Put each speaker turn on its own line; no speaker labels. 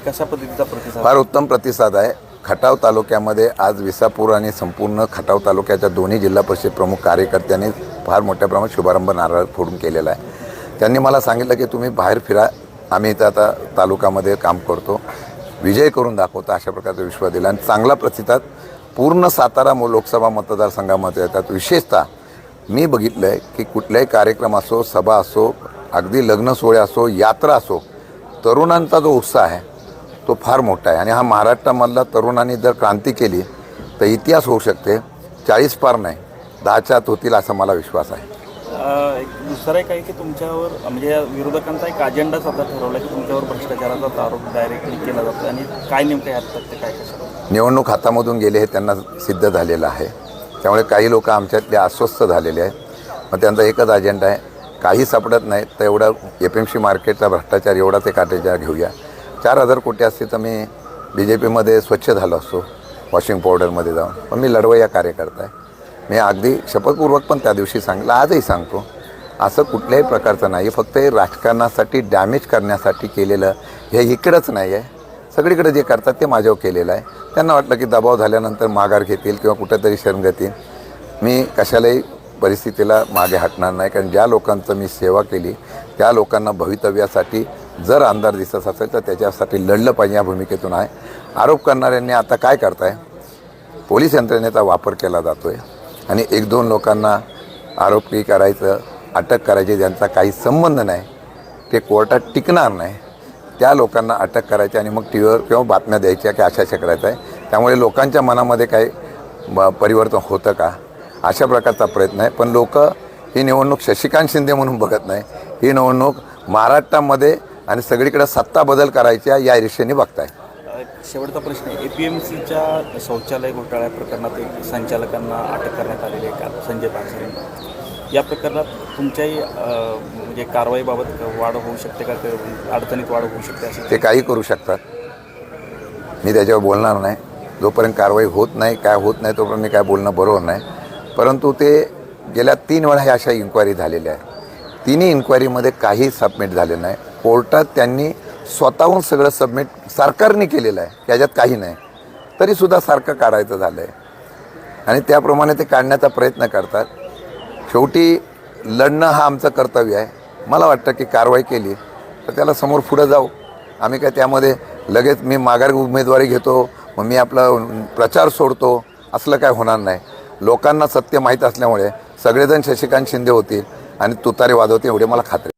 आणि कशा पद्धतीचा प्रतिसाद
फार उत्तम प्रतिसाद आहे. खटाव तालुक्यामध्ये आज विसापूर आणि संपूर्ण खटाव तालुक्याच्या दोन्ही जिल्हा परिषद प्रमुख कार्यकर्त्यांनी फार मोठ्या प्रमाणात शुभारंभ नारळ फोडून केलेला आहे. त्यांनी मला सांगितलं की तुम्ही बाहेर फिरा. आम्ही इथं आता तालुक्यामध्ये काम करतो. विजय करून दाखवतो अशा प्रकारचा विश्वास दिला. आणि चांगला प्रतिसाद पूर्ण सातारा लोकसभा मतदारसंघामध्ये येतात. विशेषतः मी बघितलं आहे की कुठलाही कार्यक्रम असो सभा असो अगदी लग्न सोहळे असो यात्रा असो तरुणांचा जो उत्साह आहे तो फार मोठा आहे. आणि हा महाराष्ट्रामधला तरुणांनी जर क्रांती केली तर इतिहास होऊ शकते. चाळीस पार नाही. दहाच्या आत होतील असा मला विश्वास आहे.
दुसरं एक आहे की तुमच्यावर म्हणजे विरोधकांचा एक अजेंडाच आता ठरवला की तुमच्यावर भ्रष्टाचाराचा आरोप डायरेक्टली केला जातो. आणि काय नेमकं ह्यात ते काय कसं?
निवडणूक हातामधून गेले हे त्यांना सिद्ध झालेलं आहे. त्यामुळे काही लोक आमच्यातले अस्वस्थ झालेले आहेत. मग त्यांचा एकच अजेंडा आहे. काही सापडत नाही तर एवढा एफ एम सी मार्केटचा भ्रष्टाचार एवढाच एक अटेंडा घेऊया. चार हजार कोटी असते तर मी बी जे पीमध्ये स्वच्छ झालो असतो वॉशिंग पावडरमध्ये जाऊन. पण मी लढवय्या कार्यकर्ता आहे. मी अगदी शपथपूर्वक पण त्या दिवशी सांगितलं आजही सांगतो असं कुठल्याही प्रकारचं नाही फक्त हे राजकारणासाठी डॅमेज करण्यासाठी केलेलं हे इकडंच नाही आहे. सगळीकडे जे करतात ते माझ्यावर केलेलं आहे. त्यांना वाटलं की दबाव झाल्यानंतर माघार घेतील किंवा कुठेतरी शरण घेतील. मी कशालाही परिस्थितीला मागे हटणार नाही कारण ज्या लोकांचं मी सेवा केली त्या लोकांना भवितव्यासाठी जर आमदार दिसत असेल तर त्याच्यासाठी लढलं पाहिजे या भूमिकेतून आहे. आरोप करणाऱ्यांनी आता काय करताय? पोलीस यंत्रणेचा वापर केला जातो आहे आणि एक दोन लोकांना आरोपी करायचं अटक करायची ज्यांचा काही संबंध नाही ते कोर्टात टिकणार नाही त्या लोकांना अटक करायची आणि मग टी व्हीवर किंवा बातम्या द्यायच्या की अशा अशा करायचं आहे. त्यामुळे लोकांच्या मनामध्ये काही ब- परिवर्तन होतं का? अशा प्रकारचा प्रयत्न आहे. पण लोक ही निवडणूक शशिकांत शिंदे म्हणून बघत नाही. ही निवडणूक महाराष्ट्रामध्ये आणि सगळीकडे सत्ता बदल करायच्या या दिशेने बघताय.
शेवटचा प्रश्न आहे. ए पी एम सीच्या शौचालय घोटाळ्या प्रकरणात एक संचालकांना अटक करण्यात आलेली आहे काल संजय पानसरे? या प्रकरणात तुमच्याही म्हणजे कारवाईबाबत वाढ होऊ शकते का? अडचणीत वाढ होऊ शकते अशी?
ते काही करू शकतात. मी त्याच्यावर बोलणार नाही. जोपर्यंत कारवाई होत नाही काय होत नाही तोपर्यंत मी काय बोलणं बरोबर नाही. परंतु ते गेल्या तीन वेळा ह्या अशा इन्क्वायरी झालेल्या आहे तिन्ही इन्क्वायरीमध्ये काही सबमिट झालेलं नाही. कोर्टात त्यांनी स्वतःहून सगळं सबमिट सरकारने केलेलं आहे त्याच्यात काही नाही. तरीसुद्धा सारखं काढायचं झालं आहे आणि त्याप्रमाणे ते काढण्याचा प्रयत्न करतात. शेवटी लढणं हा आमचं कर्तव्य आहे. मला वाटतं की कारवाई केली तर त्याला समोर पुढं जाऊ. आम्ही काय त्यामध्ये लगेच मी माघार उमेदवारी घेतो मग मी आपला प्रचार सोडतो असलं काय होणार नाही. लोकांना सत्य माहीत असल्यामुळे सगळेजण शशिकांत शिंदे होतील आणि तुतारे वाजवतील एवढी मला खात्री